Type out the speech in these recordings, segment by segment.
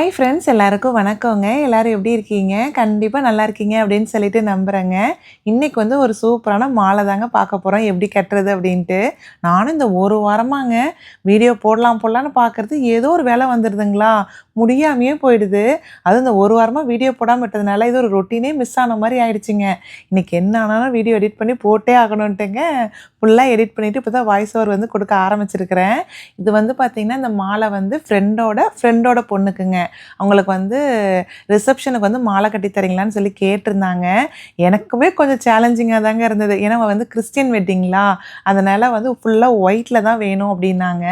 Hi friends எல்லாருக்கும் வணக்கங்க. எல்லாரும் எப்படி இருக்கீங்க? கண்டிப்பாக நல்லா இருக்கீங்க அப்படின்னு சொல்லிட்டு நம்புகிறேங்க இன்றைக்கி வந்து ஒரு சூப்பரான மாலை தாங்க பார்க்க போகிறோம் எப்படி கட்டுறது அப்படின்ட்டு. நானும் இந்த ஒரு வாரமாங்க வீடியோ போடலாம் போடலான்னு பார்க்குறது ஏதோ ஒரு வேலை வந்துடுதுங்களா முடியாமையே போயிடுது. அதுவும் இந்த ஒரு வாரமாக வீடியோ போடாமல் விட்டதுனால இது ஒரு ரொட்டீனே மிஸ் ஆன மாதிரி ஆயிடுச்சுங்க. இன்றைக்கி என்ன ஆனாலும் வீடியோ எடிட் பண்ணி போட்டே ஆகணுன்ட்டுங்க ஃபுல்லாக எடிட் பண்ணிவிட்டு இப்போ தான் வாய்ஸ் ஓவர் வந்து கொடுக்க ஆரம்பிச்சிருக்கிறேன். இது வந்து பார்த்திங்கன்னா இந்த மாலை வந்து ஃப்ரெண்டோட ஃப்ரெண்டோட பொண்ணுக்குங்க. அவங்களுக்கு வந்து ரிசப்ஷனுக்கு வந்து மாலை கட்டி தரீங்களான்னு சொல்லி கேட்டிருந்தாங்க. எனக்குமே கொஞ்சம் சேலஞ்சிங்காக தாங்க இருந்தது. ஏன்னா வந்து கிறிஸ்டியன் வெட்டிங்களா அதனால் வந்து ஃபுல்லாக ஒயிட்டில் தான் வேணும் அப்படின்னாங்க.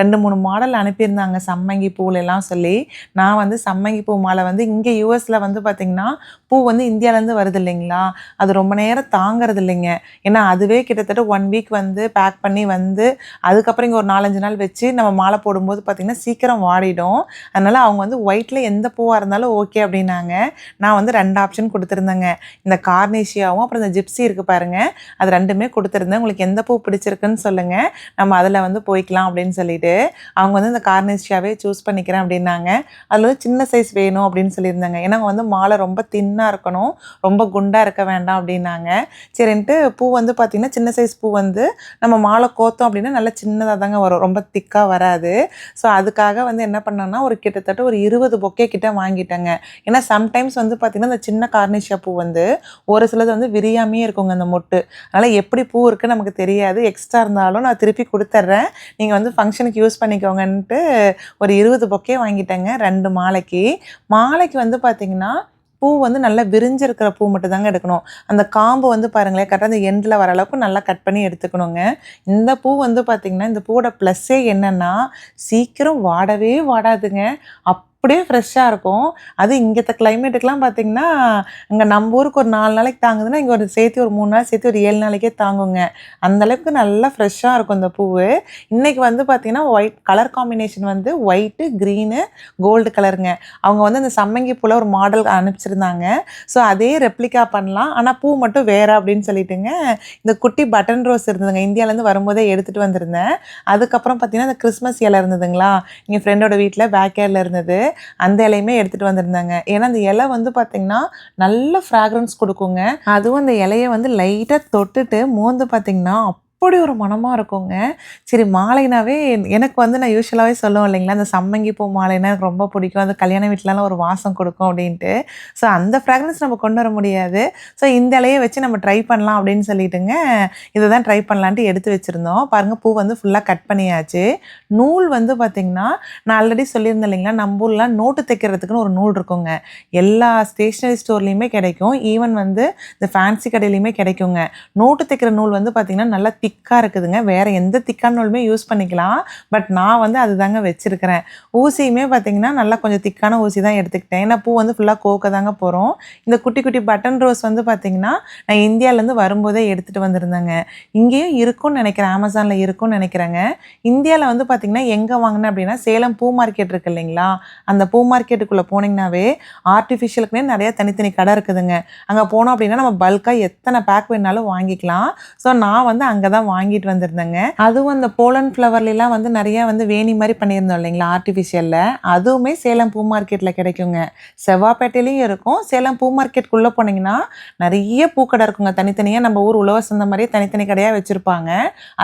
ரெண்டு மூணு மாடல் அனுப்பியிருந்தாங்க. சம்மங்கி பூலெல்லாம் சொல்லி. நான் வந்து சம்மங்கி பூ மாலை வந்து இங்கே யூஎஸில் வந்து பார்த்திங்கன்னா பூ வந்து இந்தியாவிலேருந்து வருது இல்லைங்களா? அது ரொம்ப நேரம் தாங்கிறது இல்லைங்க. ஏன்னா அதுவே கிட்டத்தட்ட ஒன் வீக் வந்து பேக் பண்ணி வந்து அதுக்கப்புறம் இங்கே ஒரு நாலஞ்சு நாள் வச்சு நம்ம மாலை போடும்போது பார்த்திங்கன்னா சீக்கிரம் வாடிடும். அதனால் அவங்க வந்து ஒயிட்டில் எந்த பூவாக இருந்தாலும் ஓகே அப்படின்னாங்க. நான் வந்து ரெண்டு ஆப்ஷன் கொடுத்துருந்தேங்க. இந்த கார்னேஷியாவும் அப்புறம் இந்த ஜிப்ஸி இருக்குது பாருங்கள் அது ரெண்டுமே கொடுத்துருந்தேன். உங்களுக்கு எந்த பூ பிடிச்சிருக்குன்னு சொல்லுங்கள் நம்ம அதில் வந்து போய்க்கலாம் அப்படின்னு சொல்லிட்டு அவங்க வந்து இந்த கார்னேஷியாவே சூஸ் பண்ணிக்கிறேன் அப்படின்னாங்க. அதில் வந்து சின்ன சைஸ் வேணும் அப்படின்னு சொல்லியிருந்தாங்க. ஏன்னா வந்து மாலை ரொம்ப தின்னாக இருக்கணும். ரொம்ப குண்டாக இருக்க வேண்டாம் அப்படின்னாங்க. சரின்ட்டு பூ வந்து பார்த்திங்கன்னா சின்ன சைஸ் பூ வந்து நம்ம மாலை கோத்தோம் அப்படின்னா நல்லா சின்னதாக தாங்க வரும். ரொம்ப திக்காக வராது. ஸோ அதுக்காக வந்து என்ன பண்ணோம்னா ஒரு கிட்டத்தட்ட ஒரு இருபது பொக்கே கிட்ட வாங்கிட்டேங்க. ஏன்னா சம்டைம்ஸ் வந்து பார்த்திங்கன்னா இந்த சின்ன கார்னிஷா பூ வந்து ஒரு சிலது வந்து விரியாமையே இருக்குங்க அந்த மொட்டு. அதனால் எப்படி பூ இருக்குன்னு நமக்கு தெரியாது. எக்ஸ்ட்ரா இருந்தாலும் நான் திருப்பி கொடுத்துட்றேன் நீங்கள் வந்து ஃபங்க்ஷனுக்கு யூஸ் பண்ணிக்கோங்கன்ட்டு ஒரு இருபது பொக்கே வாங்கிட்டேங்க. ரெண்டு மாலைக்கு. மாலைக்கு வந்து பார்த்திங்கன்னா பூ வந்து நல்லா விரிஞ்சிருக்கிற பூ மட்டும் தாங்க எடுக்கணும். அந்த காம்பு வந்து பாருங்களேன் கரெக்டாக அந்த எண்டில் வர அளவுக்கு நல்லா கட் பண்ணி எடுத்துக்கணுங்க. இந்த பூ வந்து பார்த்திங்கன்னா இந்த பூவோட ப்ளஸ்ஸே என்னென்னா சீக்கிரம் வாடவே வாடாதுங்க. அப் அப்படியே ஃப்ரெஷ்ஷாக இருக்கும். அது இங்கத்த கிளைமேட்டுக்கெலாம் பார்த்தீங்கன்னா இங்கே நம்ம ஊருக்கு ஒரு நாலு நாளைக்கு தாங்குதுன்னா இங்கே ஒரு சேர்த்து ஒரு மூணு நாள் சேர்த்து ஒரு ஏழு நாளைக்கே தாங்குங்க. அந்தளவுக்கு நல்லா ஃப்ரெஷ்ஷாக இருக்கும் இந்த பூவு. இன்றைக்கி வந்து பார்த்திங்கன்னா ஒயிட் கலர் காம்பினேஷன் வந்து ஒயிட்டு க்ரீனு கோல்டு கலருங்க அவங்க வந்து அந்த சம்மங்கி பூவில் ஒரு மாடல் அனுப்பிச்சிருந்தாங்க. ஸோ அதே ரெப்ளிகா பண்ணலாம். ஆனால் பூ மட்டும் வேறு அப்படின்னு சொல்லிட்டுங்க இந்த குட்டி பட்டன் ரோஸ் இருந்ததுங்க. இந்தியாவிலேருந்து வரும்போதே எடுத்துகிட்டு வந்திருந்தேன். அதுக்கப்புறம் பார்த்தீங்கன்னா இந்த கிறிஸ்மஸ் இலை இருந்ததுங்களா? எங்கள் ஃப்ரெண்டோட வீட்டில் பேக் இருந்தது. அந்த இலையுமே எடுத்துகிட்டு வந்திருந்தாங்க. ஏன்னா அந்த இலை வந்து பார்த்திங்கன்னா நல்ல ஃப்ராக்ரன்ஸ் கொடுக்குங்க. அதுவும் அந்த இலையை வந்து லைட்டாக தொட்டுட்டு மோந்து பார்த்திங்கன்னா அப்படி ஒரு மனமாக இருக்குங்க. சரி மாலைனாவே எனக்கு வந்து நான் யூஸ்வலாகவே சொல்லுவோம் இல்லைங்களா? அந்த சம்மங்கி பூ மாலைனா எனக்கு ரொம்ப பிடிக்கும். அது கல்யாண வீட்டிலலாம் ஒரு வாசம் கொடுக்கும் அப்படின்ட்டு. ஸோ அந்த ஃப்ராக்ரன்ஸ் நம்ம கொண்டு வர முடியாது. ஸோ இந்த இலையை வச்சு நம்ம ட்ரை பண்ணலாம் அப்படின்னு சொல்லிட்டுங்க இதை தான் ட்ரை பண்ணலான்ட்டு எடுத்து வச்சுருந்தோம். பாருங்கள் பூ வந்து ஃபுல்லாக கட் பண்ணியாச்சு. நூல் வந்து பார்த்திங்கன்னா நான் ஆல்ரெடி சொல்லியிருந்தேன் இல்லைங்களா? நம்ம ஊரில் நோட்டு தைக்கிறதுக்குன்னு ஒரு நூல் இருக்குங்க. எல்லா ஸ்டேஷ்னரி ஸ்டோர்லேயுமே கிடைக்கும். ஈவன் வந்து இந்த ஃபேன்சி கடையிலையுமே கிடைக்குங்க. நோட்டு தைக்கிற நூல் வந்து பார்த்திங்கன்னா நல்லா திக்காக இருக்குதுங்க. வேறு எந்த திக்கான நூலுமே யூஸ் பண்ணிக்கலாம். பட் நான் வந்து அது தாங்க வச்சுருக்கிறேன். ஊசியுமே பார்த்திங்கன்னா நல்லா கொஞ்சம் திக்கான ஊசி தான் எடுத்துக்கிட்டேன். ஏன்னா பூ வந்து ஃபுல்லாக கோக்க தாங்க போகிறோம் இந்த குட்டி குட்டி பட்டன் ரோஸ் வந்து பார்த்திங்கன்னா நான் இந்தியாவிலேருந்து வரும்போதே எடுத்துகிட்டு வந்திருந்தேங்க. இங்கேயும் இருக்கும்னு நினைக்கிறேன். அமேசானில் இருக்கும்னு நினைக்கிறேங்க. இந்தியாவில் வந்து பார்த்திங்கன்னா எங்கே வாங்கினேன் அப்படின்னா சேலம் பூ மார்க்கெட் இருக்குது இல்லைங்களா? அந்த பூ மார்க்கெட்டுக்குள்ளே போனீங்கன்னாவே ஆர்டிஃபிஷியலுக்குனே நிறைய தனித்தனி கடை இருக்குதுங்க. அங்கே போனோம் அப்படின்னா நம்ம பல்காக எத்தனை பேக் வேணாலும் வாங்கிக்கலாம். ஸோ நான் வந்து அங்கே தான் வாங்கிட்டு வந்திருந்தேங்க. அதுவும் அந்த போலன் ஃப்ளவர்லாம் வந்து நிறைய வந்து வேணி மாதிரி பண்ணியிருந்தோம் இல்லைங்களா ஆர்டிஃபிஷியலில் அதுவுமே சேலம் பூ மார்க்கெட்டில் கிடைக்குங்க. செவ்வாப்பேட்டையிலையும் இருக்கும். சேலம் பூ மார்க்கெட்டுக்குள்ளே போனீங்கன்னா நிறைய பூக்கடை இருக்குங்க. தனித்தனியாக நம்ம ஊர் உழவர் சந்தை மாதிரியே தனித்தனி கடையாக வச்சுருப்பாங்க.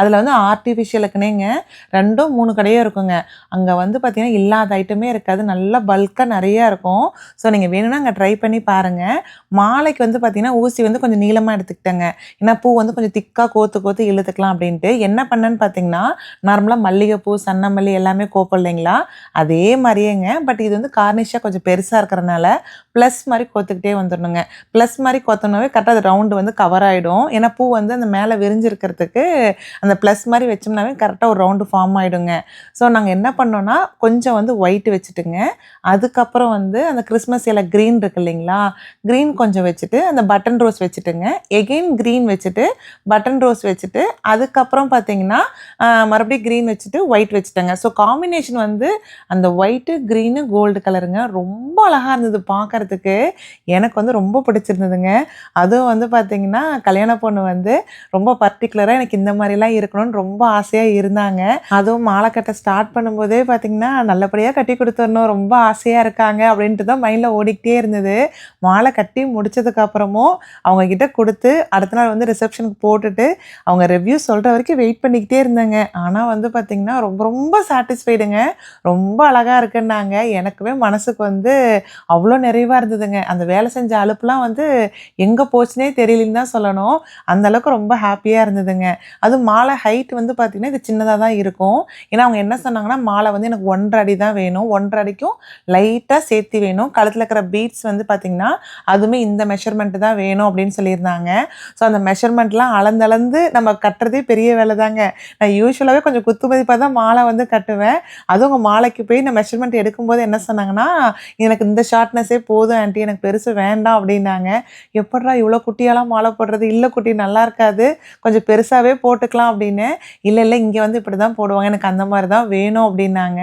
அதில் வந்து ஆர்டிஃபிஷியலுக்குனேங்க ரெண்டும் மூணு கடையும் இருக்குங்க. அங்கே வந்து பார்த்திங்கன்னா இல்லாத ஐட்டமே இருக்காது. நல்லா பல்காக நிறையா இருக்கும். ஸோ நீங்கள் வேணும்னா அங்கே ட்ரை பண்ணி பாருங்கள் மாலைக்கு வந்து பார்த்திங்கன்னா ஊசி வந்து கொஞ்சம் நீளமாக எடுத்துக்கிட்டேங்க. ஏன்னா பூ வந்து கொஞ்சம் திக்காக கோத்து கோத்து இழுத்துக்கலாம் அப்படின்ட்டு என்ன பண்ணேன்னு பார்த்தீங்கன்னா நார்மலாக மல்லிகைப்பூ சன்னமல்லி எல்லாமே கோப்பம் இல்லைங்களா? அதே மாதிரியேங்க. பட் இது வந்து கார்னிஷாக கொஞ்சம் பெருசாக இருக்கிறனால ப்ளஸ் மாதிரி கோத்துக்கிட்டே வந்துடணுங்க. ப்ளஸ் மாதிரி கோத்தோனாவே கரெக்டாக அது ரவுண்டு வந்து கவர் ஆகிடும் ஏன்னா பூ வந்து அந்த மேலே விரிஞ்சிருக்கிறதுக்கு அந்த ப்ளஸ் மாதிரி வச்சோம்னாவே கரெக்டாக ஒரு ரவுண்டு ஃபார்ம் ஆகிடுங்க ஸோ நாங்கள் என்ன பண்ணோன்னா கொஞ்சம் வந்து ஒயிட் வச்சுட்டுங்க. அதுக்கப்புறம் வந்து அந்த கிறிஸ்மஸ் இலை க்ரீன் இருக்கு இல்லைங்களா? க்ரீன் கொஞ்சம் வச்சுட்டு அந்த பட்டன் ரோஸ் வச்சுட்டுங்க. எகெயின் க்ரீன் வச்சுட்டு பட்டன் ரோஸ் வச்சுட்டு அதுக்கப்புறம் பார்த்தீங்கன்னா மறுபடியும் க்ரீன் வச்சுட்டு ஒயிட் வச்சுட்டேங்க. ஸோ காம்பினேஷன் வந்து அந்த ஒயிட்டு க்ரீனு கோல்டு கலருங்க ரொம்ப அழகாக இருந்தது பார்க்கறதுக்கு எனக்கு வந்து ரொம்ப பிடிச்சிருந்ததுங்க. அதுவும் வந்து பார்த்தீங்கன்னா கல்யாண பொண்ணு வந்து ரொம்ப பர்டிகுலராக எனக்கு இந்த மாதிரிலாம் இருக்கணும்னு ரொம்ப ஆசையாக இருந்தாங்க. அதுவும் மாலை கட்ட ஸ்டார்ட் பண்ணும்போதே பார்த்தீங்கன்னா நல்லபடியாக கட்டி கொடுத்துடணும் ரொம்ப ஆசையாக இருக்காங்க அப்படின்ட்டு தான் மைண்டில் ஓடிக்கிட்டே இருந்தது. மாலை கட்டி முடித்ததுக்கப்புறமும் அவங்கக்கிட்ட அவங்க கொடுத்து அடுத்த நாள் வந்து ரிசப்ஷனுக்கு போட்டுட்டு அவங்க ரிவ்யூ சொல்கிற வரைக்கும் வெயிட் பண்ணிக்கிட்டே இருந்தேங்க. ஆனால் வந்து பார்த்திங்கன்னா ரொம்ப ரொம்ப சாட்டிஸ்ஃபைடுங்க ரொம்ப அழகாக இருக்குன்னாங்க. எனக்குமே மனசுக்கு வந்து அவ்வளோ நிறைவாக இருந்ததுங்க. அந்த வேலை செஞ்ச அலுப்புலாம் வந்து எங்கே போச்சுனே தெரியலன்னு தான் சொல்லணும். அந்த அளவுக்கு ரொம்ப ஹாப்பியாக இருந்ததுங்க. அதுவும் மாலை ஹைட் வந்து பார்த்திங்கன்னா இது சின்னதாக தான் இருக்கும். ஏன்னா அவங்க என்ன சொன்னாங்கன்னா மாலை வந்து எனக்கு ஒன்றரை அடி தான் வேணும். ஒன்றரை அடிக்கும் லைட்டாக சேர்த்து வேணும். கழுத்தில் இருக்கிற பீட்ஸ் வந்து பார்த்திங்கன்னா அதுவுமே இந்த மெஷர்மெண்ட்டு தான் வேணும் அப்படின்னு சொல்லியிருந்தாங்க. ஸோ அந்த மெஷர்மெண்ட்லாம் அளந்தளந்து நம்ம கட்டுறதே பெரிய வேலை தாங்க நான் யூஸ்வலாகவே கொஞ்சம் குத்து மதிப்பாக தான் மாலை வந்து கட்டுவேன். அதுவும் உங்கள் மாலைக்கு போய் நான் மெஷர்மெண்ட் எடுக்கும்போது என்ன சொன்னாங்கன்னா எனக்கு இந்த ஷார்ட்னஸே போதும் ஆண்டி எனக்கு பெருசு வேண்டாம் அப்படின்னாங்க. எப்படா இவ்வளோ குட்டியாலாம் மாலை போடுறது? இல்லை குட்டி நல்லா இருக்காது. கொஞ்சம் பெருசாகவே போட்டுக்கலாம் அப்படின்னு. இல்லை இல்லை இங்கே வந்து இப்படி தான் போடுவாங்க. எனக்கு அந்த மாதிரி தான் வேணும் அப்படின்னாங்க.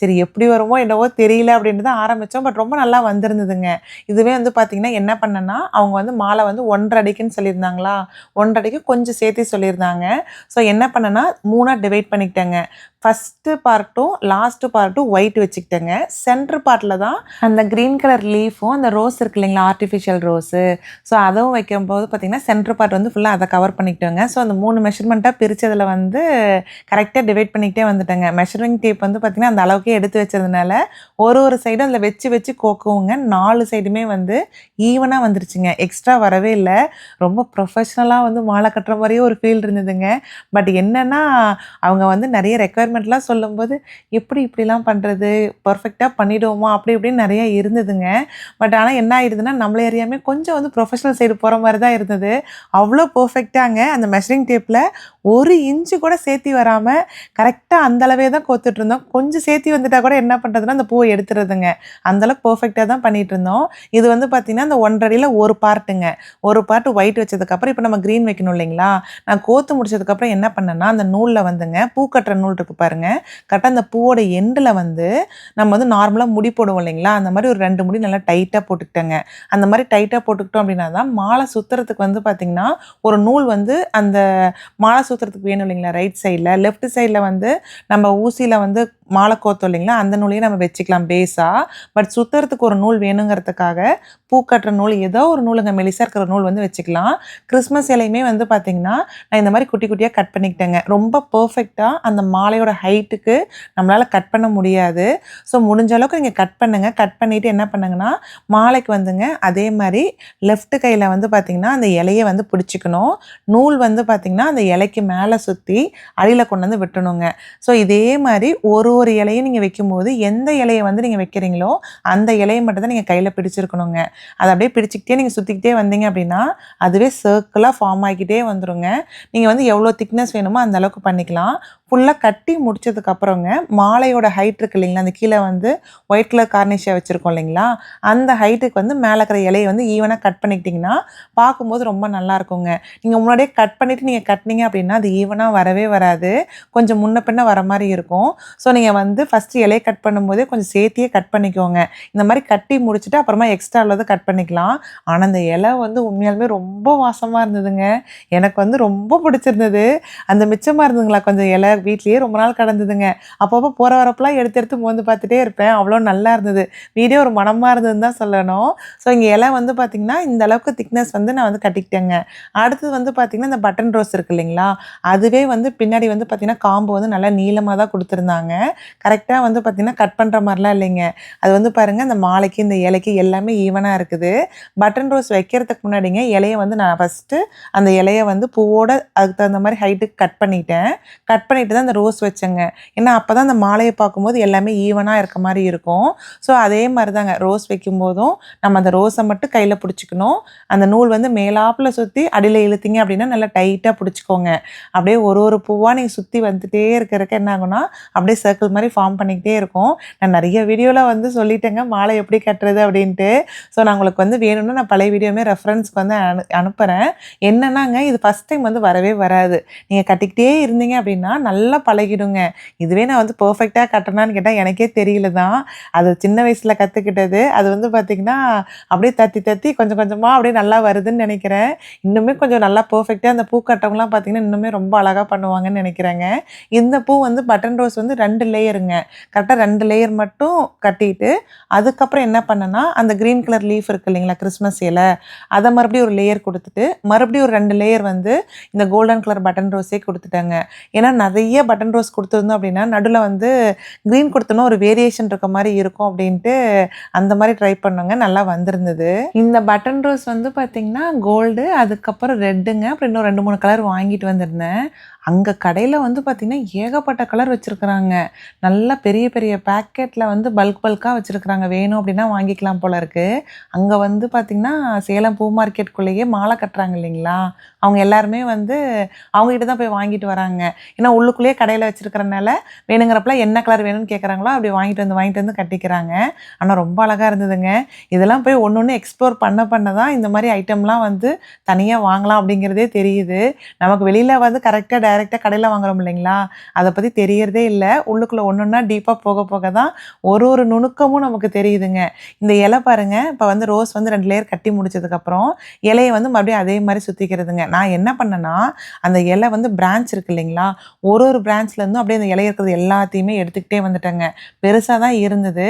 சரி எப்படி வருமோ என்னவோ தெரியல அப்படின்ட்டு தான் ஆரம்பித்தோம் பட் ரொம்ப நல்லா வந்திருந்ததுங்க. இதுவே வந்து பார்த்திங்கன்னா என்ன பண்ணேன்னா அவங்க வந்து மாலை வந்து ஒன்றரை அடிக்குன்னு சொல்லியிருந்தாங்களா? ஒன்றரை அடிக்கு கொஞ்சம் சேர்த்து சொல்லியிருந்தாங்க. ஸோ என்ன பண்ணேன்னா மூணாக டிவைட் பண்ணிக்கிட்டேங்க. ஃபஸ்ட்டு பார்ட்டும் லாஸ்ட்டு பார்ட்டும் ஒயிட் வச்சுக்கிட்டேங்க. சென்டர் பார்ட்டில் தான் அந்த க்ரீன் கலர் லீஃபும் அந்த ரோஸ் இருக்கு இல்லைங்களா ஆர்டிஃபிஷியல் ரோஸு ஸோ அதுவும் வைக்கும்போது பார்த்திங்கன்னா சென்டர் பார்ட் வந்து ஃபுல்லாக அதை கவர் பண்ணிக்கிட்டோங்க. ஸோ அந்த மூணு மெஷர்மெண்ட்டாக பிரித்ததில் வந்து கரெக்டாக டிவைட் பண்ணிக்கிட்டே வந்துட்டேங்க. மெஷரிங் டேப் வந்து பார்த்திங்கன்னா அந்த அளவுக்கே எடுத்து வச்சதுனால ஒரு ஒரு சைடும் அதில் வச்சு வச்சு கோக்குவோங்க. நாலு சைடுமே வந்து ஈவனாக வந்துருச்சுங்க. எக்ஸ்ட்ரா வரவே இல்லை. ரொம்ப ப்ரொஃபஷ்னலாக வந்து மாலை கட்டுற மாதிரியே ஒரு ஃபீல் இருந்ததுங்க. பட் என்னென்னா அவங்க வந்து நிறைய எக்ஸ்பெரிமெண்ட்லாம் சொல்லும்போது எப்படி இப்படிலாம் பண்ணுறது பர்ஃபெக்டாக பண்ணிடுவோமா? அப்படி இப்படின்னு நிறைய இருந்ததுங்க. பட் ஆனால் என்ன ஆயிடுதுன்னா நம்மளே ஏரியாமே கொஞ்சம் வந்து ப்ரொஃபஷனல் சைடு போகிற மாதிரி தான் இருந்தது. அவ்வளோ பர்ஃபெக்டாங்க அந்த மெஷரிங் டேப்பில் ஒரு இன்ச்சு கூட சேர்த்தி வராமல் கரெக்டாக அந்த அளவே தான் கோத்துட்டு இருந்தோம். கொஞ்சம் சேர்த்தி வந்துட்டால் கூட என்ன பண்ணுறதுன்னா அந்த பூவை எடுத்துறதுங்க அந்தளவுக்கு பர்ஃபெக்டாக தான் பண்ணிட்டு இருந்தோம். இது வந்து பார்த்திங்கன்னா அந்த ஒன்றரையில் ஒரு பார்ட்டுங்க ஒரு பார்ட் ஒயிட் வச்சதுக்கப்புறம் இப்போ நம்ம க்ரீன் வைக்கணும் இல்லைங்களா? நான் கோத்து முடிச்சதுக்கப்புறம் என்ன பண்ணேன்னா அந்த நூலில் வந்துங்க பூ கட்டுற நூல் இருக்குது பாருங்க. கரெக்டாக அந்த பூவோட எண்டில் வந்து நம்ம வந்து நார்மலாக முடி போடுவோம் இல்லைங்களா? அந்த மாதிரி ஒரு ரெண்டு முடி நல்லா டைட்டாக போட்டுக்கிட்டேங்க. அந்த மாதிரி டைட்டாக போட்டுக்கிட்டோம் அப்படின்னா தான் மாலை சுற்றுறதுக்கு வந்து பார்த்திங்கன்னா ஒரு நூல் வந்து அந்த மாலை சுற்றுறதுக்கு வேணும் இல்லைங்களா? ரைட் சைடில் லெஃப்ட் சைடில் வந்து நம்ம ஊசியில் வந்து மாலை கோத்தோம் இல்லைங்களா? அந்த நூலையும் நம்ம வச்சுக்கலாம் பேஸாக பட் சுற்றுறதுக்கு ஒரு நூல் வேணுங்கிறதுக்காக பூ கட்டுற நூல் ஏதோ ஒரு நூலுங்க மெலிசாக இருக்கிற நூல் வந்து வச்சுக்கலாம். கிறிஸ்மஸ் இலையுமே வந்து பார்த்திங்கன்னா நான் இந்த மாதிரி குட்டி குட்டியாக கட் பண்ணிக்கிட்டேங்க. ரொம்ப பர்ஃபெக்டாக அந்த மாலையோட ஹைட்டுக்கு நம்மளால் கட் பண்ண முடியாது. ஸோ முடிஞ்ச அளவுக்கு நீங்கள் கட் பண்ணுங்கள் கட் பண்ணிவிட்டு என்ன பண்ணுங்கன்னா மாலைக்கு வந்துங்க அதே மாதிரி லெஃப்ட் கையில் வந்து பார்த்திங்கன்னா அந்த இலையை வந்து பிடிச்சிக்கணும். நூல் வந்து பார்த்திங்கன்னா அந்த இலைக்கு மேலே சுற்றி அடியில் கொண்டு வந்து விட்டணுங்க. ஸோ இதே மாதிரி ஒரு ஒரு இலையும் நீங்கள் வைக்கும்போது எந்த இலையை வந்து நீங்கள் வைக்கிறீங்களோ அந்த இலையை மட்டும் தான் நீங்கள் கையில் பிடிச்சிருக்கணுங்க. அதை அப்படியே பிடிச்சிக்கிட்டே நீங்கள் சுற்றிக்கிட்டே வந்தீங்க அப்படின்னா அதுவே சர்க்கிளாக ஃபார்ம் ஆகிக்கிட்டே வந்துருங்க. நீங்கள் வந்து எவ்வளோ திக்னஸ் வேணுமோ அந்த அளவுக்கு பண்ணிக்கலாம். ஃபுல்லாக கட்டி முடிச்சதுக்கு அப்புறங்க மாலையோட ஹைட் இருக்கு இல்லைங்களா அந்த கீழே வந்து ஒயிட் கலர் கார்னிஷாக வச்சுருக்கோம் இல்லைங்களா அந்த ஹைட்டுக்கு வந்து மேலே இருக்கிற இலையை வந்து ஈவனாக கட் பண்ணிக்கிட்டிங்கன்னா பார்க்கும்போது ரொம்ப நல்லா இருக்குங்க. நீங்கள் முன்னாடியே கட் பண்ணிவிட்டு நீங்கள் கட்டினீங்க அப்படின்னா அது ஈவனாக வரவே வராது. கொஞ்சம் முன்ன பின்ன வர மாதிரி இருக்கும். ஸோ நீங்கள் வந்து ஃபஸ்ட்டு இலையை கட் பண்ணும்போதே கொஞ்சம் சேர்த்தியே கட் பண்ணிக்கோங்க. இந்த மாதிரி கட்டி முடிச்சுட்டு அப்புறமா எக்ஸ்ட்ரா உள்ளதை கட் பண்ணிக்கலாம். ஆனால் அந்த இலை வந்து உண்மையாலுமே ரொம்ப வாசமாக இருந்ததுங்க. எனக்கு வந்து ரொம்ப பிடிச்சிருந்தது. அந்த மிச்சமாக இருந்ததுங்களா கொஞ்சம் இலை வீட்லேயே ரொம்ப நாள் கடந்ததுங்க. அப்பப்போ போகிற வரப்பெல்லாம் எடுத்து எடுத்து மோந்து பார்த்துட்டே இருப்பேன். அவ்வளோ நல்லா இருந்தது. வீடே ஒரு மனமாக இருந்ததுன்னு தான் சொல்லணும். ஸோ இங்கே இலை வந்து பார்த்திங்கன்னா இந்த அளவுக்கு திக்னஸ் வந்து நான் வந்து கட்டிக்கிட்டேங்க. அடுத்தது வந்து பார்த்திங்கன்னா இந்த பட்டன் ரோஸ் இருக்கு இல்லைங்களா? அதுவே வந்து பின்னாடி வந்து பார்த்திங்கன்னா காம்பு வந்து நல்லா நீளமாக தான் கொடுத்துருந்தாங்க. கரெக்டாக வந்து பார்த்திங்கன்னா கட் பண்ணுற மாதிரிலாம் இல்லைங்க. அது வந்து பாருங்கள் இந்த மாலைக்கு இந்த இலைக்கு எல்லாமே ஈவனாக இருக்குது. பட்டன் ரோஸ் வைக்கிறதுக்கு முன்னாடிங்க இலையை வந்து நான் ஃபஸ்ட்டு அந்த இலையை வந்து பூவோட அதுக்கு தகுந்த மாதிரி ஹைட்டுக்கு கட் பண்ணிட்டேன். கட் பண்ணிட்டு பண்ணிட்டு தான் அந்த ரோஸ் வச்சேங்க. ஏன்னா அப்போ தான் அந்த மாலையை பார்க்கும்போது எல்லாமே ஈவனாக இருக்க மாதிரி இருக்கும். ஸோ அதே மாதிரி தாங்க ரோஸ் வைக்கும்போதும் நம்ம அந்த ரோஸை மட்டும் கையில் பிடிச்சிக்கணும். அந்த நூல் வந்து மேலாப்பில் சுற்றி அடியில் இழுத்தீங்க அப்படின்னா நல்லா டைட்டாக பிடிச்சிக்கோங்க. அப்படியே ஒரு ஒரு பூவாக நீங்கள் சுற்றி வந்துட்டே இருக்கிறக்க என்ன ஆகும்னா அப்படியே சர்க்கிள் மாதிரி ஃபார்ம் பண்ணிக்கிட்டே இருக்கும். நான் நிறைய வீடியோவில் வந்து சொல்லிட்டேங்க மாலை எப்படி கட்டுறது அப்படின்ட்டு. ஸோ நான் உங்களுக்கு வந்து வேணும்னா நான் பழைய வீடியோமே ரெஃபரன்ஸ்க்கு வந்து அனு அனுப்புகிறேன் என்னன்னாங்க இது ஃபஸ்ட் டைம் வந்து வரவே வராது. நீங்கள் கட்டிக்கிட்டே இருந்தீங்க அப்படின்னா நல்லா பழகிடுங்க. இதுவே நான் வந்து பர்ஃபெக்டாக கட்டினான்னு கேட்டால் எனக்கே தெரியல தான் அது சின்ன வயசில் கற்றுக்கிட்டது அது வந்து பார்த்திங்கன்னா அப்படியே தத்தி தத்தி கொஞ்சம் கொஞ்சமாக அப்படியே நல்லா வருதுன்னு நினைக்கிறேன். இன்னுமே கொஞ்சம் நல்லா பர்ஃபெக்டாக அந்த பூ கட்டவங்களாம் பார்த்திங்கன்னா இன்னுமே ரொம்ப அழகாக பண்ணுவாங்கன்னு நினைக்கிறேங்க. இந்த பூ வந்து பட்டன் ரோஸ் வந்து ரெண்டு லேயருங்க கரெக்டாக ரெண்டு லேயர் மட்டும் கட்டிட்டு அதுக்கப்புறம் என்ன பண்ணேன்னா அந்த க்ரீன் கலர் லீஃப் இருக்கு இல்லைங்களா கிறிஸ்மஸ் இலை அதை மறுபடியும் ஒரு லேயர் கொடுத்துட்டு மறுபடியும் ஒரு ரெண்டு லேயர் வந்து இந்த கோல்டன் கலர் பட்டன் ரோஸே கொடுத்துட்டாங்க. ஏன்னா நிறைய பட்டன் ரோஸ் கொடுத்துருந்தோம் அப்படின்னா நடுவில் வந்து க்ரீன் கொடுத்தோன்னா ஒரு வேரியேஷன் இருக்க மாதிரி இருக்கும் அப்படின்ட்டு அந்த மாதிரி ட்ரை பண்ணோங்க. நல்லா வந்திருந்தது. இந்த பட்டன் ரோஸ் வந்து பார்த்திங்கன்னா கோல்டு அதுக்கப்புறம் ரெட்டுங்க அப்புறம் இன்னும் ரெண்டு மூணு கலர் வாங்கிட்டு வந்திருந்தேன். அங்கே கடையில் வந்து பார்த்திங்கன்னா ஏகப்பட்ட கலர் வச்சுருக்குறாங்க. நல்லா பெரிய பெரிய பேக்கெட்டில் வந்து பல்க் பல்காக வச்சுருக்குறாங்க. வேணும் அப்படின்னா வாங்கிக்கலாம் போல இருக்குது அங்கே வந்து பார்த்திங்கன்னா சேலம் பூ மார்க்கெட்டுக்குள்ளேயே மாலை கட்டுறாங்க இல்லைங்களா? அவங்க எல்லாருமே வந்து அவங்ககிட்ட தான் போய் வாங்கிட்டு வராங்க. ஏன்னா உள்ளுக்குள்ளேயே கடையில் வச்சுருக்கிறனால வேணுங்கிறப்பல என்ன கலர் வேணும்னு கேட்குறாங்களோ அப்படி வாங்கிட்டு வந்து வாங்கிட்டு வந்து கட்டிக்கிறாங்க. ஆனால் ரொம்ப அழகாக இருந்ததுங்க. இதெல்லாம் போய் ஒன்று ஒன்று எக்ஸ்ப்ளோர் பண்ண பண்ண தான் இந்த மாதிரி ஐட்டம்லாம் வந்து தனியாக வாங்கலாம் அப்படிங்கிறதே தெரியுது. நமக்கு வெளியில் வந்து கரெக்டாக டைரெக்டாக கடையில் வாங்குறோம் இல்லைங்களா? அதை பற்றி தெரியறதே இல்லை. உள்ளுக்குள்ளே ஒன்று ஒன்றா டீப்பாக போக போக தான் ஒரு ஒரு நுணுக்கமும் நமக்கு தெரியுதுங்க. இந்த இலை பாருங்க. இப்போ வந்து ரோஸ் வந்து ரெண்டு லேயர் கட்டி முடிச்சதுக்கப்புறம் இலையை வந்து மறுபடியும் அதே மாதிரி சுற்றிக்கிறதுங்க நான் என்ன பண்ணேன்னா அந்த இலை வந்து பிரான்ச் இருக்கு இல்லைங்களா? ஒரு ஒரு பிரான்ச்லேருந்தும் அப்படியே அந்த இலை இருக்கிறது எல்லாத்தையுமே எடுத்துக்கிட்டே வந்துட்டேங்க. பெருசாக தான் இருந்தது.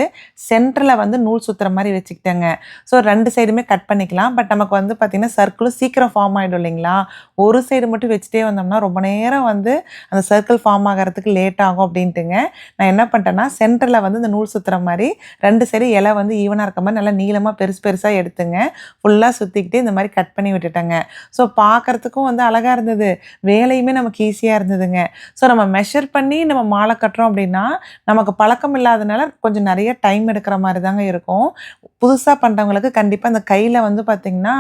சென்டரில் வந்து நூல் சுற்றுற மாதிரி வச்சுக்கிட்டேங்க. ஸோ ரெண்டு சைடுமே கட் பண்ணிக்கலாம். பட் நமக்கு வந்து பார்த்திங்கன்னா சர்க்கிளும் சீக்கிரம் ஃபார்ம் ஆகிடும் இல்லைங்களா? ஒரு சைடு மட்டும் வச்சுட்டே வந்தோம்னா ரொம்ப நேரம் நேரம் வந்து அந்த சர்க்கிள் ஃபார்ம் ஆகிறதுக்கு லேட் ஆகும் அப்படின்ட்டுங்க. நான் என்ன பண்ணிட்டேன்னா சென்டரில் வந்து இந்த நூல் சுற்றுற மாதிரி ரெண்டு சைடு இலை வந்து ஈவனாக இருக்க மாதிரி நல்லா நீளமாக பெருசு பெருசாக எடுத்துங்க. ஃபுல்லாக சுற்றிக்கிட்டு இந்த மாதிரி கட் பண்ணி விட்டுட்டேங்க. ஸோ பார்க்குறதுக்கும் வந்து அழகாக இருந்தது. வேலையுமே நமக்கு ஈஸியாக இருந்ததுங்க. ஸோ நம்ம மெஷர் பண்ணி நம்ம மாலை கட்டுறோம் அப்படின்னா நமக்கு பழக்கம் இல்லாதனால கொஞ்சம் நிறைய டைம் எடுக்கிற மாதிரி தாங்க இருக்கும். புதுசாக பண்ணுறவங்களுக்கு கண்டிப்பாக அந்த கையில் வந்து பார்த்திங்கன்னா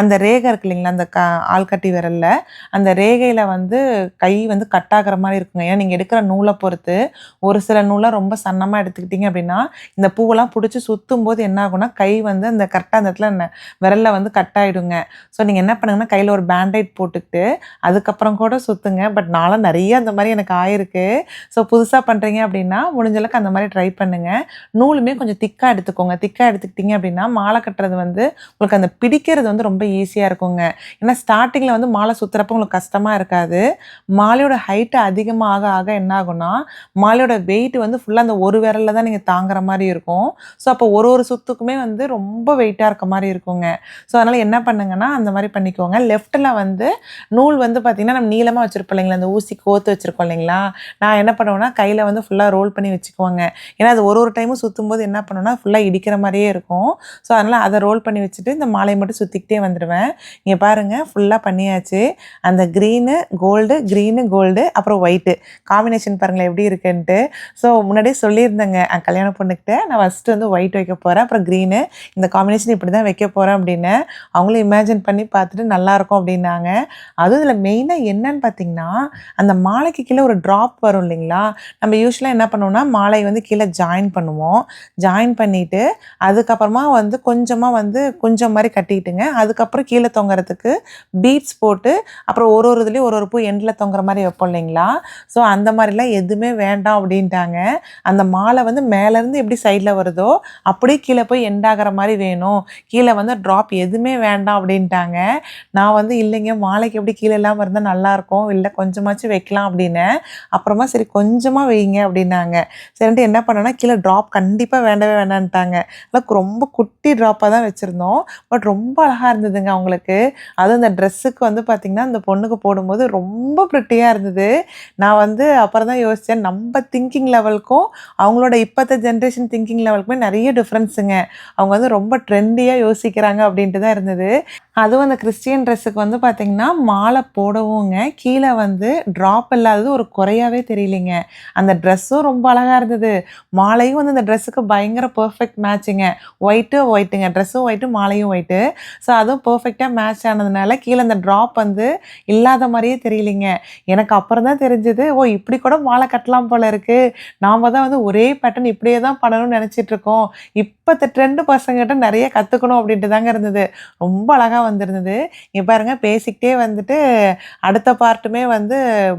அந்த ரேகை இருக்கு இல்லைங்களா அந்த க ஆள்கட்டி விரலில் அந்த ரேகையில் வந்து கை வந்து கட் ஆகிற மாதிரி இருக்குங்க. ஏன்னா நீங்கள் எடுக்கிற நூலை பொறுத்து ஒரு சில நூலை ரொம்ப சன்னமாக எடுத்துக்கிட்டிங்க அப்படின்னா இந்த பூவெல்லாம் பிடிச்சி சுற்றும் போது என்ன ஆகும்னா கை வந்து அந்த கரெக்டாக அந்த இடத்துல ந- விரல்ல வந்து கட் ஆகிடுங்க ஸோ நீங்கள் என்ன பண்ணுங்கன்னா கையில் ஒரு பேண்டைட் போட்டுக்கிட்டு அதுக்கப்புறம் கூட சுற்றுங்க பட் நானும் நிறைய அந்த மாதிரி எனக்கு ஆயிருக்கு. ஸோ புதுசாக பண்ணுறீங்க அப்படின்னா முடிஞ்சளவுக்கு அந்த மாதிரி ட்ரை பண்ணுங்கள் நூலுமே கொஞ்சம் திக்காக எடுத்துக்கோங்க. திக்காக எடுத்துக்கிட்டிங்க அப்படின்னா மாலை கட்டுறது வந்து உங்களுக்கு அந்த பிடிக்கிறது வந்து ரொம்ப ஈஸியாக இருக்குங்க. ஏன்னா ஸ்டார்டிங்கில் வந்து மாலை சுற்றுறப்ப உங்களுக்கு கஷ்டமாக இருக்காது. மாலையோட ஹைட்டு அதிகமாக ஆக ஆக என்ன ஆகும்னா மாலையோட வெயிட் வந்து ஃபுல்லாக அந்த ஒரு விரலில் தான் நீங்கள் தாங்குற மாதிரி இருக்கும். ஸோ அப்போ ஒரு ஒரு சுத்துக்குமே வந்து ரொம்ப வெயிட்டாக இருக்க மாதிரி இருக்குங்க. ஸோ அதனால் என்ன பண்ணுங்கன்னா அந்த மாதிரி பண்ணிக்கோங்க. லெஃப்ட்டில் வந்து நூல் வந்து பார்த்திங்கன்னா நம்ம நீளமாக வச்சுருப்போம் இல்லைங்களா? அந்த ஊசி கோத்து வச்சுருக்கோம் இல்லைங்களா? நான் என்ன பண்ணுவேன்னா கையில் வந்து ஃபுல்லாக ரோல் பண்ணி வச்சுக்குவாங்க. ஏன்னா அது ஒரு ஒரு டைமும் சுற்றும் போது என்ன பண்ணுவேன்னா ஃபுல்லாக இடிக்கிற மாதிரியே இருக்கும். ஸோ அதனால் அதை ரோல் பண்ணி வச்சுட்டு இந்த மாலையை மட்டும் சுற்றிக்கிட்டே வந்துடுவேன். இங்கே பாருங்கள் ஃபுல்லாக பண்ணியாச்சு. அந்த க்ரீனு கோல்டு க்ரீனு கோல்டு அப்புறம் ஒயிட்டு காம்பினேஷன் பாருங்களேன் எப்படி இருக்குன்ட்டு. ஸோ முன்னாடியே சொல்லியிருந்தேங்க. கல்யாண பொண்ணுக்கிட்ட நான் ஃபஸ்ட்டு வந்து ஒயிட் வைக்க போகிறேன் அப்புறம் க்ரீனு இந்த காம்பினேஷன் இப்படி தான் வைக்க போகிறேன் அப்படின்னு அவங்களும் இமேஜின் பண்ணி பார்த்துட்டு நல்லாயிருக்கும் அப்படின்னாங்க. அதுவும் இதில் மெயினாக என்னன்னு பார்த்தீங்கன்னா அந்த மாலைக்கு கீழே ஒரு ட்ராப் வரும் இல்லைங்களா? நம்ம யூஸ்வலாக என்ன பண்ணுவோம்னா மாலை வந்து கீழே ஜாயின் பண்ணுவோம். ஜாயின் பண்ணிவிட்டு அதுக்கப்புறமா வந்து கொஞ்சமாக வந்து கொஞ்சம் மாதிரி கட்டிட்டுங்க. அதுக்கப்புறம் கீழே தொங்குறதுக்கு பீட்ஸ் போட்டு அப்புறம் ஒரு ஒரு இதுலேயும் ஒரு ஒரு பூ எண்டில் தொங்குற மாதிரி வைப்போம் இல்லைங்களா? ஸோ அந்த மாதிரிலாம் எதுவுமே வேண்டாம் அப்படின்ட்டாங்க. அந்த மாலை வந்து மேலேருந்து எப்படி சைடில் வருதோ அப்படியே கீழே போய் எண்டாகிற மாதிரி வேணும். கீழே வந்து ட்ராப் எதுவுமே வேண்டாம் அப்படின்ட்டாங்க. நான் வந்து இல்லைங்க மாலைக்கு எப்படி கீழே இல்லாமல் இருந்தால் நல்லாயிருக்கும் இல்லை கொஞ்சமாச்சும் வைக்கலாம் அப்படின்னேன் அப்புறமா சரி கொஞ்சமாக வைங்க அப்படின்னாங்க. சரின்ட்டு என்ன பண்ணேன்னா கீழே ட்ராப் கண்டிப்பாக வேண்டவே வேண்டான்ட்டாங்க. ரொம்ப குட்டி ட்ராப்பாக தான் வச்சுருந்தோம். பட் ரொம்ப அழகாக இருந்ததுங்க அவங்களுக்கு. அதுவும் இந்த ட்ரெஸ்ஸுக்கு வந்து பார்த்திங்கன்னா அந்த பொண்ணுக்கு போடும்போது ரொம்ப ரொம்ப ப்ரிட்டியாக இருந்தது. நான் வந்து அப்புறம் தான் யோசித்தேன் நம்ம திங்கிங் லெவலுக்கும் அவங்களோட இப்போத்த ஜென்ரேஷன் திங்கிங் லெவலுக்குமே நிறைய டிஃப்ரென்ஸுங்க அவங்க வந்து ரொம்ப ட்ரெண்டியாக யோசிக்கிறாங்க அப்படின்ட்டு தான் இருந்தது. அதுவும் அந்த கிறிஸ்டியன் ட்ரெஸ்ஸுக்கு வந்து பார்த்தீங்கன்னா மாலை போடவுங்க. கீழே வந்து ட்ராப் இல்லாதது ஒரு குறையாவே தெரியலைங்க. அந்த ட்ரெஸ்ஸும் ரொம்ப அழகாக இருந்தது. மாலையும் வந்து அந்த ட்ரெஸ்ஸுக்கு பயங்கர பர்ஃபெக்ட் மேட்சிங்க ஒயிட்டு ஒயிட்டுங்க ட்ரெஸ்ஸும் ஒயிட்டு மாலையும் ஒயிட்டு ஸோ அதுவும் பர்ஃபெக்டாக மேட்ச் ஆனதுனால கீழே அந்த ட்ராப் வந்து இல்லாத மாதிரியே தெரியலைங்க. எனக்கு அப்புறம் தான் தெரிஞ்சது ஓ இப்படி கூட மாலை கட்டலாம் போல இருக்குது நாம் தான் வந்து ஒரே பேட்டர்ன் இப்படியே தான் பண்ணணும்னு நினச்சிட்டு இருக்கோம். இப்போத்த ட்ரெண்டு பசங்கிட்ட நிறைய கற்றுக்கணும் அப்படின்ட்டு தாங்க இருந்தது. ரொம்ப அழகாக வந்திருந்தது. இங்கே பாருங்க பேசிக்கிட்டே வந்துட்டு அடுத்த பார்ட்டுமே வந்து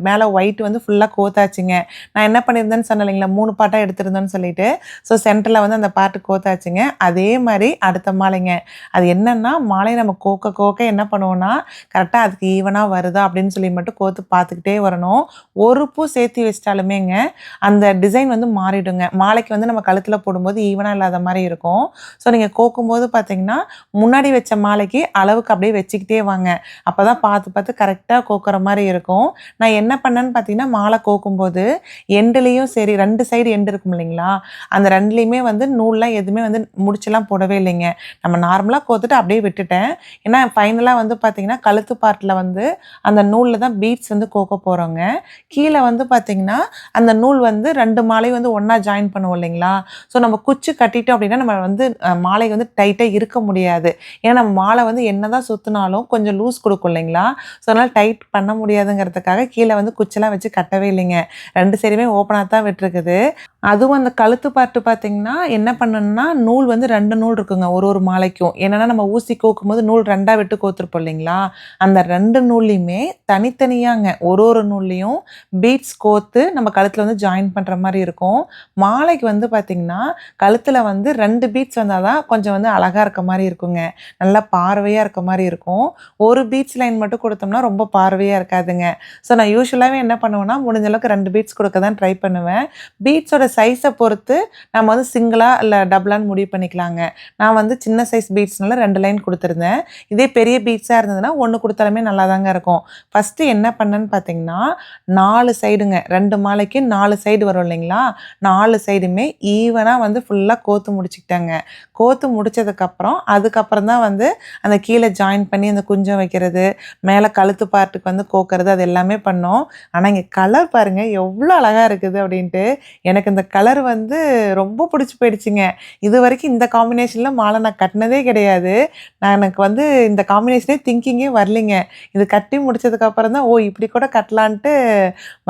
மேலே ஒயிட் வந்து ஃபுல்லாக கோத்தாச்சுங்க. நான் என்ன பண்ணியிருந்தேன்னு சொன்னேன் இல்லைங்களா மூணு பாட்டாக எடுத்திருந்தேன்னு சொல்லிட்டு. ஸோ சென்டரில் வந்து அந்த பாட்டு கோத்தாச்சுங்க. அதே மாதிரி அடுத்த மாலைங்க. அது என்னன்னா மாலை நம்ம கோக்க கோக்க என்ன பண்ணுவோம்னா கரெக்டாக அதுக்கு ஈவனாக வருதா? அப்படின்னு சொல்லி மட்டும் கோத்து பார்த்துக்கிட்டே வரணும். ஒரு பூ சேர்த்து வச்சிட்டாலுமேங்க அந்த டிசைன் வந்து மாறிடுங்க. மாலைக்கு வந்து நம்ம கழுத்தில் போடும்போது ஈவனாக இல்லாத மாதிரி இருக்கும். ஸோ நீங்கள் கோக்கும்போது பார்த்தீங்கன்னா முன்னாடி வச்ச மாலைக்கு அளவுக்கு அப்படியே வச்சுக்கிட்டே வாங்க. அப்போ தான் பார்த்து பார்த்து கரெக்டாக கோக்குற மாதிரி இருக்கும். நான் என்ன பண்ணேன்னு பார்த்தீங்கன்னா மாலை கோக்கும்போது எண்டுலேயும் சரி ரெண்டு சைடு எண்டு இருக்கும் இல்லைங்களா? அந்த ரெண்டுலேயுமே வந்து நூல்லாம் எதுவுமே வந்து முடிச்செல்லாம் போடவே இல்லைங்க. நம்ம நார்மலாக கோத்துட்டு அப்படியே விட்டுட்டேன். ஏன்னா ஃபைனலாக வந்து பார்த்தீங்கன்னா கழுத்து பார்ட்டில் வந்து அந்த நூலில் தான் பீட்ஸ் வந்து கோக்க போகிறோங்க கீழே வந்து பார்த்தீங்கன்னா அந்த நூல் வந்து ரெண்டு மாலை வந்து ஒன்றா ஜாயின் பண்ணுவோம் இல்லைங்களா? ஸோ நம்ம குச்சி கட்டிட்டோம் அப்படின்னா நம்ம வந்து மாலை வந்து டைட்டாக இருக்க முடியாது. ஏன்னா நம்ம மாலை வந்து என்ன தான் சுற்றினாலும் கொஞ்சம் லூஸ் கொடுக்கும் இல்லைங்களா? ஸோ அதனால் டைட் பண்ண முடியாதுங்கிறதுக்காக கீழே வந்து குச்செல்லாம் வச்சு கட்டவே இல்லைங்க. ரெண்டு சைடுமே ஓப்பனாக தான் விட்டுருக்குது. அதுவும் அந்த கழுத்து பாட்டு பார்த்தீங்கன்னா என்ன பண்ணணும்னா நூல் வந்து ரெண்டு நூல் இருக்குங்க ஒரு ஒரு மாலைக்கும். என்னன்னா நம்ம ஊசி கோக்கும் போது நூல் ரெண்டாக விட்டு கோத்துருப்போம் இல்லைங்களா? அந்த ரெண்டு நூல்லையுமே தனித்தனியாங்க ஒரு ஒரு நூல்லையும் பீட்ஸ் கோத்து நம்ம கழுத்தில் வந்து ஜாயின் பண்ணுற மாதிரி இருக்கும். மாலைக்கு வந்து பார்த்தீங்கன்னா கழுத்தில் வந்து ரெண்டு பீட்ஸ் வந்தால் தான் கொஞ்சம் வந்து அழகாக இருக்க மாதிரி இருக்குங்க. நல்லா பார்வையாக இருக்க மாதிரி இருக்கும். ஒரு பீட்ஸ் லைன் மட்டும் கொடுத்தோம்னா ரொம்ப பார்வையாக இருக்காதுங்க. ஸோ நான் யூஸ்வலாகவே என்ன பண்ணுவேன்னா முடிஞ்ச அளவுக்கு ரெண்டு பீட்ஸ் கொடுக்க தான் ட்ரை பண்ணுவேன். பீட்ஸோட சைஸை பொறுத்து நம்ம வந்து சிங்கிளாக இல்லை டபுளான்னு முடிவு பண்ணிக்கலாங்க. நான் வந்து சின்ன சைஸ் பீட்ஸ்னால ரெண்டு லைன் கொடுத்துருந்தேன். இதே பெரிய பீட்ஸாக இருந்ததுன்னா ஒன்று கொடுத்தாலுமே நல்லா தாங்க இருக்கும். ஃபஸ்ட்டு என்ன பண்ணேன்னு பார்த்தீங்கன்னா நாலு சைடுங்க ரெண்டு மாலைக்கு நாலு சைடு வரும் இல்லைங்களா? நாலு சைடுமே ஈவனாக வந்து ஃபுல்லாக கோத்து முடிச்சுக்கிட்டாங்க. கோத்து முடிச்சதுக்கப்புறம் அதுக்கப்புறம் தான் வந்து அந்த கீழே ஜாயின் பண்ணி அந்த குஞ்சம் வைக்கிறது மேலே கழுத்து பார்ட்டுக்கு வந்து கோக்கிறது அது எல்லாமே பண்ணோம். ஆனால் இங்கே கலர் பாருங்கள் எவ்வளோ அழகாக இருக்குது அப்படின்ட்டு எனக்கு இந்த கலர் வந்து ரொம்ப பிடிச்சி போயிடுச்சுங்க. இது வரைக்கும் இந்த காம்பினேஷனில் மாலை நான் கட்டினதே கிடையாது. நான் எனக்கு வந்து இந்த காம்பினேஷனே திங்கிங்கே வரலைங்க. இது கட்டி முடிச்சதுக்கப்புறம் தான் ஓ இப்படி கூட கட்டலான்ட்டு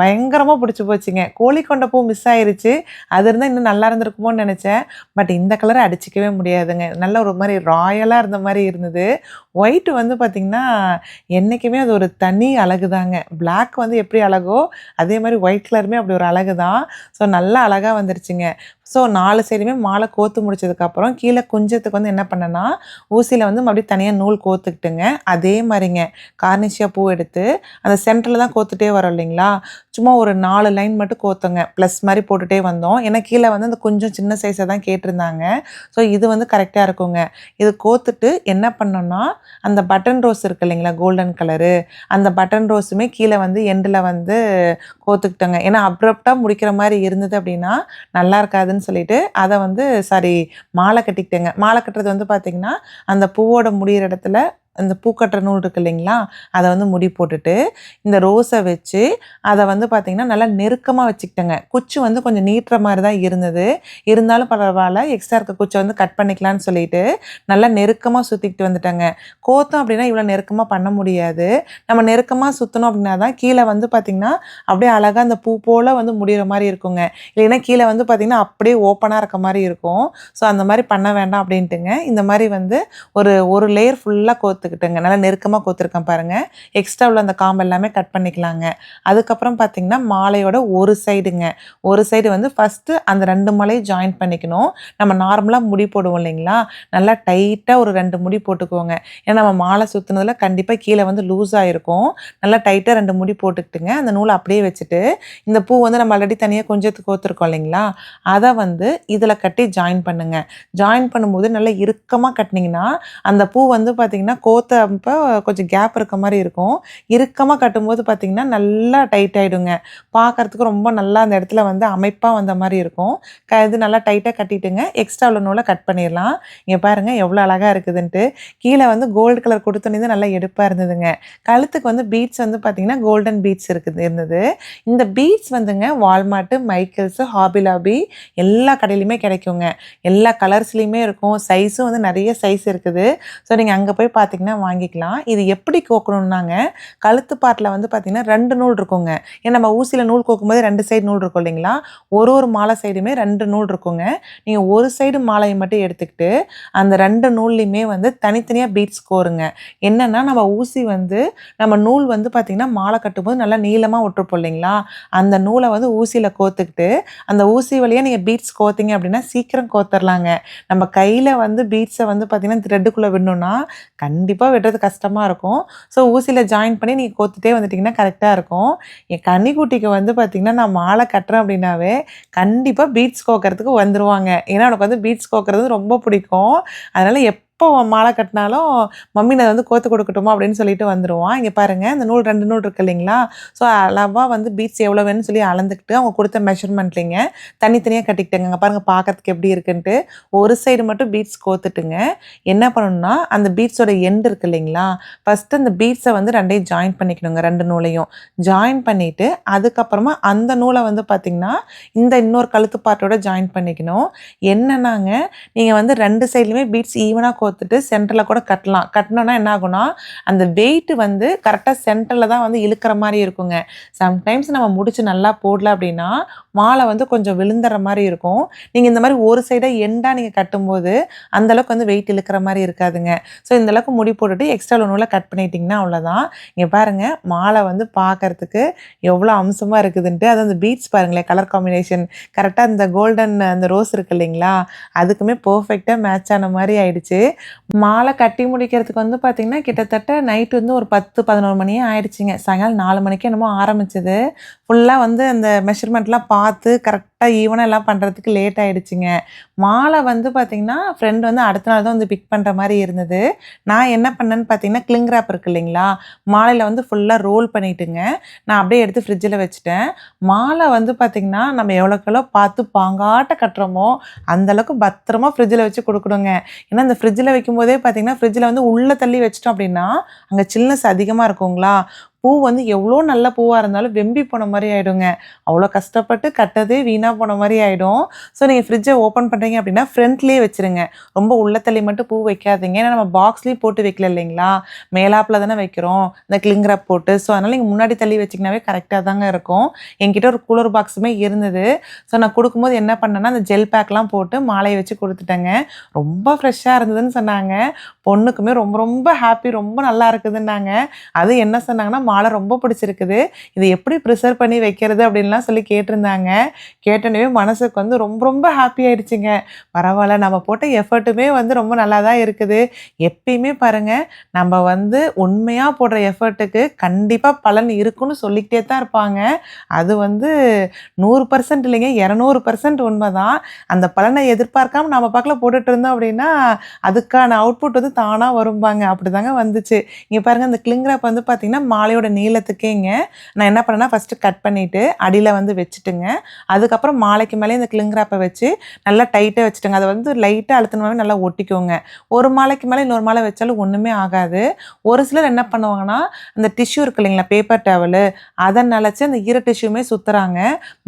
பயங்கரமாக பிடிச்சி போச்சுங்க. கோழி கொண்ட பூ மிஸ் ஆயிடுச்சு அது இருந்தால் இன்னும் நல்லா இருந்திருக்குமோன்னு நினச்சேன். பட் இந்த கலரை அடிச்சிக்கவே முடியாதுங்க. நல்ல ஒரு மாதிரி ராயலாக இருந்த மாதிரி இருந்தது. ஒயிட் வந்து பார்த்திங்கன்னா என்றைக்குமே அது ஒரு தனி அழகு தாங்க பிளாக் வந்து எப்படி அழகோ அதே மாதிரி ஒயிட் கலருமே அப்படி ஒரு அழகு தான் ஸோ நல்லா அழகு அழகாக வந்துருச்சுங்க. ஸோ நாலு சைடுமே மாலை கோத்து முடிச்சதுக்கப்புறம் கீழே குஞ்சத்துக்கு வந்து என்ன பண்ணேன்னா ஊசியில் வந்து மறுபடியும் தனியாக நூல் கோத்துக்கிட்டுங்க. அதே மாதிரிங்க கார்னிஷியாக பூ எடுத்து அந்த சென்டரில் தான் கோத்துட்டே வரோம் இல்லைங்களா? சும்மா ஒரு நாலு லைன் மட்டும் கோத்துங்க. ப்ளஸ் மாதிரி போட்டுகிட்டே வந்தோம். ஏன்னா கீழே வந்து அந்த கொஞ்சம் சின்ன சைஸை தான் கேட்டிருந்தாங்க. ஸோ இது வந்து கரெக்டாக இருக்குங்க. இது கோத்துட்டு என்ன பண்ணோம்னா அந்த பட்டன் ரோஸ் இருக்கு இல்லைங்களா கோல்டன் கலரு அந்த பட்டன் ரோஸுமே கீழே வந்து எண்டில் வந்து கோத்துக்கிட்டோங்க. ஏன்னா அப்ரப்டாக முடிக்கிற மாதிரி இருந்தது அப்படின்னா நல்லா இருக்காதுன்னு சொல்லிட்டு அதை வந்து சாரி மாலை கட்டிக்கிட்டேங்க. மாலை கட்டுறது வந்து பார்த்திங்கன்னா அந்த பூவோட முடிகிற இடத்துல இந்த பூக்கட்டுற நூல் இருக்கு இல்லைங்களா? அதை வந்து முடி போட்டுட்டு இந்த ரோஸை வச்சு அதை வந்து பார்த்திங்கன்னா நல்லா நெருக்கமாக வச்சுக்கிட்டேங்க. குச்சி வந்து கொஞ்சம் நீட்டுற மாதிரி தான் இருந்தது. இருந்தாலும் பரவாயில்ல எக்ஸ்ட்ரா இருக்க குச்சை வந்து கட் பண்ணிக்கலாம்னு சொல்லிட்டு நல்லா நெருக்கமாக சுற்றிக்கிட்டு வந்துட்டேங்க. கோத்தம் அப்படின்னா இவ்வளோ நெருக்கமாக பண்ண முடியாது. நம்ம நெருக்கமாக சுற்றணும் அப்படின்னா தான் கீழே வந்து பார்த்திங்கன்னா அப்படியே அழகாக அந்த பூ போல் வந்து முடிகிற மாதிரி இருக்குங்க. இல்லைன்னா கீழே வந்து பார்த்திங்கன்னா அப்படியே ஓப்பனாக இருக்க மாதிரி இருக்கும். ஸோ அந்த மாதிரி பண்ண வேண்டாம் அப்படின்ட்டுங்க. இந்த மாதிரி வந்து ஒரு ஒரு லேயர் ஃபுல்லாக கோர்த்துக்கிட்டுங்க நல்லா நெருக்கமாக கோர்த்துருக்கேன் பாருங்கள் எக்ஸ்ட்ரா உள்ள அந்த காம்பு எல்லாமே கட் பண்ணிக்கலாங்க. அதுக்கப்புறம் பார்த்திங்கன்னா மாலையோட ஒரு சைடுங்க ஒரு சைடு வந்து ஃபஸ்ட்டு அந்த ரெண்டு மலையை ஜாயின் பண்ணிக்கணும். நம்ம நார்மலாக முடி போடுவோம் இல்லைங்களா? நல்லா டைட்டாக ஒரு ரெண்டு முடி போட்டுக்குவோங்க ஏன்னா நம்ம மாலை சுற்றுனதில் கண்டிப்பாக கீழே வந்து லூஸாக இருக்கும் நல்லா டைட்டாக ரெண்டு முடி போட்டுக்கிட்டுங்க. அந்த நூலை அப்படியே வச்சுட்டு இந்த பூ வந்து நம்ம ஆல்ரெடி தனியாக கொஞ்சத்துக்கு கோர்த்துருக்கோம் இல்லைங்களா? அதை வந்து இதில் கட்டி ஜாயின் பண்ணுங்க. ஜாயின் பண்ணும்போது நல்லா இறுக்கமாக கட்டினீங்கன்னா அந்த பூ வந்து பார்த்திங்கன்னா கோத்தப்போ கொஞ்சம் கேப் இருக்க மாதிரி இருக்கும். இறுக்கமாக கட்டும்போது பார்த்திங்கன்னா நல்லா டைட் ஆகிடுங்க பார்க்குறதுக்கு ரொம்ப நல்லா அந்த இடத்துல வந்து அமைப்பாக வந்த மாதிரி இருக்கும். க இது நல்லா டைட்டாக கட்டிட்டுங்க. எக்ஸ்ட்ரா உள்ள நூலை கட் பண்ணிடலாம். இங்கே பாருங்கள் எவ்வளோ அழகாக இருக்குதுன்ட்டு. கீழே வந்து கோல்டு கலர் கொடுத்துனது நல்லா எடுப்பாக இருந்ததுங்க. கழுத்துக்கு வந்து பீட்ஸ் வந்து பார்த்திங்கன்னா கோல்டன் பீட்ஸ் இருக்குது இருந்தது. இந்த பீட்ஸ் வந்துங்க வால்மார்ட்டு மைக்கிள்ஸு ஹாபிலாபி எல்லா கடையிலையுமே கிடைக்குங்க. எல்லா கலர்ஸ்லேயுமே இருக்கும். சைஸும் வந்து நிறைய சைஸ் இருக்குது. ஸோ நீங்கள் அங்கே போய் பார்த்தீங்கன்னா வாங்கிக்கலாம். இது எப்படி கோக்கணும்னாங்க கழுத்து பாட்டில் வந்து பார்த்தீங்கன்னா ரெண்டு நூல் இருக்குங்க. ஏன்னா நம்ம ஊசியில் நூல் கோக்கும்போது ரெண்டு சைடு நூல் இருக்கும் இல்லைங்களா? ஒரு ஒரு மாலை சைடுமே ரெண்டு நூல் இருக்குங்க. நீங்கள் ஒரு சைடு மாலையை மட்டும் எடுத்துக்கிட்டு அந்த ரெண்டு நூல்லையுமே வந்து தனித்தனியாக பீட்ஸ் கோருங்க. என்னென்னா நம்ம ஊசி வந்து நம்ம நூல் வந்து பார்த்திங்கன்னா மாலை கட்டும்போது நல்லா நீளமாக விட்டுருப்போம் இல்லைங்களா? அந்த நூலை வந்து ஊசியில் கோத்துக்கிட்டு அந்த ஊசி வழியாக நீங்கள் பீட்ஸ் கோத்தீங்க அப்படின்னா சீக்கிரம் கோத்தரலாங்க. நம்ம கையில் வந்து பீட்ஸை வந்து பார்த்திங்கன்னா த்ரெட்டுக்குள்ளே விடணும்னா கண்டிப்பாக கண்டிப்பாக வெட்டுறது கஷ்டமாக இருக்கும். ஸோ ஊசியில் ஜாயின் பண்ணி நீங்கள் கோத்துட்டே வந்துட்டிங்கன்னா கரெக்டாக இருக்கும். என் கன்னிக்குட்டிக்கு வந்து பார்த்திங்கன்னா நான் மாலை கட்டுறேன் அப்படின்னாவே கண்டிப்பாக பீட்ஸ் கோக்கிறதுக்கு வந்துடுவாங்க ஏன்னா எனக்கு வந்து பீட்ஸ் கோக்கிறது ரொம்ப பிடிக்கும். அதனால் எப் எப்போ மாலை கட்டினாலும் மம்மி நான் வந்து கோத்து கொடுக்கட்டுமா? அப்படின்னு சொல்லிட்டு வந்துடுவான் இங்கே பாருங்கள் இந்த நூல் ரெண்டு நூல் இருக்கு இல்லைங்களா? ஸோ அளவாக வந்து பீட்ஸ் எவ்வளோ வேணும்னு சொல்லி அளந்துக்கிட்டு அவங்க கொடுத்த மெஷர்மெண்ட்லிங்க தனித்தனியாக கட்டிக்கிட்டேங்க. பாருங்கள் பார்க்கறதுக்கு எப்படி இருக்குன்ட்டு. ஒரு சைடு மட்டும் பீட்ஸ் கோத்துட்டுங்க. என்ன பண்ணணும்னா அந்த பீட்ஸோட எண்டு இருக்கு இல்லைங்களா? ஃபஸ்ட்டு அந்த பீட்ஸை வந்து ரெண்டையும் ஜாயின் பண்ணிக்கணுங்க ரெண்டு நூலையும். ஜாயின் பண்ணிவிட்டு அதுக்கப்புறமா அந்த நூலை வந்து பார்த்திங்கன்னா இந்த இன்னொரு கழுத்து பாட்டோட ஜாயின் பண்ணிக்கணும். என்னன்னாங்க நீங்கள் வந்து ரெண்டு சைட்லையுமே பீட்ஸ் ஈவனாக கோ கோர்த்துட்டு சென்டரில் கூட கட்டலாம். கட்டினோன்னா என்ன ஆகும்னா அந்த வெயிட் வந்து கரெக்டாக சென்டரில் தான் வந்து இழுக்கிற மாதிரி இருக்குங்க. சம்டைம்ஸ் நம்ம முடிச்சு நல்லா போடல அப்படின்னா மாலை வந்து கொஞ்சம் விழுந்துற மாதிரி இருக்கும். நீங்கள் இந்த மாதிரி ஒரு சைடாக எண்டாக நீங்கள் கட்டும்போது அந்தளவுக்கு வந்து வெயிட் இழுக்கிற மாதிரி இருக்காதுங்க. ஸோ இந்தளவுக்கு முடி போட்டுட்டு எக்ஸ்ட்ரா நூலில் கட் பண்ணிட்டிங்கன்னா அவ்வளோதான் இங்கே பாருங்கள் மாலை வந்து பார்க்கறதுக்கு எவ்வளோ அம்சமாக இருக்குதுன்ட்டு அது அந்த பீட்ஸ் பாருங்களேன் கலர் காம்பினேஷன் கரெக்டாக அந்த கோல்டன் அந்த ரோஸ் இருக்கு இல்லைங்களா அதுக்குமே பர்ஃபெக்டாக மேட்ச் ஆன மாதிரி ஆயிடுச்சு. மாலை கட்டி முடிக்கிறதுக்கு வந்து பார்த்திங்கன்னா கிட்டத்தட்ட நைட்டு வந்து ஒரு பத்து பதினோரு மணியே ஆயிடுச்சுங்க. சாயங்காலம் நாலு மணிக்கு என்னமோ ஆரம்பிச்சது. ஃபுல்லாக வந்து அந்த மெஷர்மெண்ட்லாம் பா பார்த்து கரெக்டாக ஈவனாக எல்லாம் பண்ணுறதுக்கு லேட் ஆகிடுச்சிங்க மாலை வந்து பார்த்திங்கன்னா ஃப்ரெண்ட் வந்து அடுத்த நாள் தான் வந்து பிக் பண்ணுற மாதிரி இருந்தது. நான் என்ன பண்ணேன்னு பார்த்தீங்கன்னா கிளிங் ரேப் இருக்கு இல்லைங்களா? மாலையில் வந்து ஃபுல்லாக ரோல் பண்ணிட்டுங்க. நான் அப்படியே எடுத்து ஃப்ரிட்ஜில் வச்சுட்டேன். மாலை வந்து பார்த்திங்கன்னா நம்ம எவ்வளோக்கெவ்வளோ பார்த்து பாங்காட்ட கட்டுறோமோ அந்தளவுக்கு பத்திரமா ஃப்ரிட்ஜில் வச்சு கொடுக்கணுங்க. ஏன்னா இந்த ஃப்ரிட்ஜில் வைக்கும்போதே பார்த்திங்கன்னா ஃப்ரிட்ஜில் வந்து உள்ளே தள்ளி வச்சிட்டோம் அப்படின்னா அங்கே சில்னஸ் அதிகமாக இருக்குங்களா? பூ வந்து எவ்வளோ நல்ல பூவாக இருந்தாலும் வெம்பி போன மாதிரி ஆகிடுங்க அவ்வளோ கஷ்டப்பட்டு கட்டது வீணாக போன மாதிரி ஆகிடும் ஸோ நீங்கள் ஃப்ரிட்ஜை ஓப்பன் பண்ணுறீங்க அப்படின்னா ஃப்ரண்ட்லேயே வச்சுருங்க. ரொம்ப உள்ளத்தள்ளி மட்டும் பூ வைக்காதீங்க. ஏன்னா நம்ம பாக்ஸ்லேயும் போட்டு வைக்கல இல்லைங்களா? மேலாப்பில் தானே வைக்கிறோம். இந்த கிளிங்ரப் போட்டு. ஸோ அதனால் நீங்கள் முன்னாடி தள்ளி வச்சிங்கனாவே கரெக்டாக தாங்க இருக்கும். என்கிட்ட ஒரு கூலர் பாக்ஸுமே இருந்தது. ஸோ நான் கொடுக்கும்போது என்ன பண்ணேன்னா அந்த ஜெல் பேக்லாம் போட்டு மாலையை வச்சு கொடுத்துட்டேங்க. ரொம்ப ஃப்ரெஷ்ஷாக இருந்ததுன்னு சொன்னாங்க. பொண்ணுக்குமே ரொம்ப ரொம்ப ஹாப்பி ரொம்ப நல்லா இருக்குதுன்னாங்க. அது என்ன சொன்னாங்கன்னா மாலை ரொம்ப பிடிச்சிருக்குது. இதை எப்படி ப்ரிசர்வ் பண்ணி வைக்கிறது அப்படின்லாம் சொல்லி கேட்டிருந்தாங்க. கேட்டனவே மனசுக்கு வந்து ரொம்ப ரொம்ப ஹாப்பி ஆயிடுச்சுங்க. பரவாயில்ல நம்ம போட்ட எஃபர்ட்டுமே வந்து ரொம்ப நல்லா தான் இருக்குது. எப்பயுமே பாருங்கள் நம்ம வந்து உண்மையாக போடுற எஃபர்ட்டுக்கு கண்டிப்பாக பலன் இருக்குன்னு சொல்லிக்கிட்டே தான் இருப்பாங்க. அது வந்து நூறு பர்சன்ட் இல்லைங்க இரநூறு பர்சன்ட் உண்மை தான் அந்த பலனை எதிர்பார்க்காம நம்ம பக்கத்தில் போட்டுட்டு இருந்தோம் அப்படின்னா அதுக்கான அவுட்புட் வந்து தானாக வரும்பாங்க. அப்படி தாங்க வந்துச்சு. இங்கே பாருங்கள் இந்த கிளிங்ராப் வந்து பார்த்திங்கன்னா மாலையோட நீளத்துக்கேங்க நான் என்ன பண்ணேன்னா ஃபஸ்ட்டு கட் பண்ணிவிட்டு அடியில் வந்து வச்சுட்டுங்க. அதுக்கப்புறம் மாலைக்கு மேலே இந்த கிளிங்ராப்பை வச்சு நல்லா டைட்டாக வச்சுட்டுங்க. அதை வந்து லைட்டாக அழுத்தினாவே நல்லா ஒட்டிக்கோங்க. ஒரு மாலைக்கு மேலே இன்னொரு மாலை வச்சாலும் ஒன்றுமே ஆகாது. ஒரு சிலர் என்ன பண்ணுவாங்கன்னா அந்த டிஷ்யூ இருக்கு இல்லைங்களா பேப்பர் டேவலு அதை நினச்சி அந்த ஈர டிஷ்யூமே சுற்றுறாங்க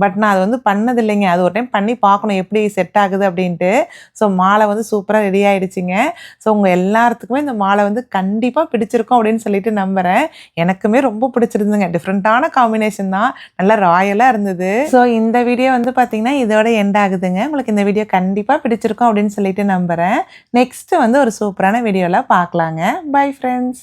பட் நான் அது வந்து பண்ணது இல்லைங்க அது ஒரு டைம் பண்ணி பார்க்கணும் எப்படி செட் ஆகுது அப்படின்ட்டு. ஸோ மாலை வந்து சூப்பராக ரெடி ஆகிடுச்சிங்க ஸோ உங்கள் எல்லாத்துக்குமே இந்த மாலை வந்து கண்டிப்பாக பிடிச்சிருக்கும் அப்படின்னு சொல்லிட்டு நம்புகிறேன் எனக்குமே ரொம்ப பிடிச்சிருந்துங்க டிஃப்ரெண்ட்டான காம்பினேஷன் தான். நல்லா ராயலாக இருந்தது. ஸோ இந்த வீடியோ வந்து பார்த்தீங்கன்னா இதோட எண்ட் ஆகுதுங்க. உங்களுக்கு இந்த வீடியோ கண்டிப்பாக பிடிச்சிருக்கும் அப்படின்னு சொல்லிட்டு நம்புகிறேன் நெக்ஸ்ட்டு வந்து ஒரு சூப்பரான வீடியோவில் பார்க்கலாங்க பை ஃப்ரெண்ட்ஸ்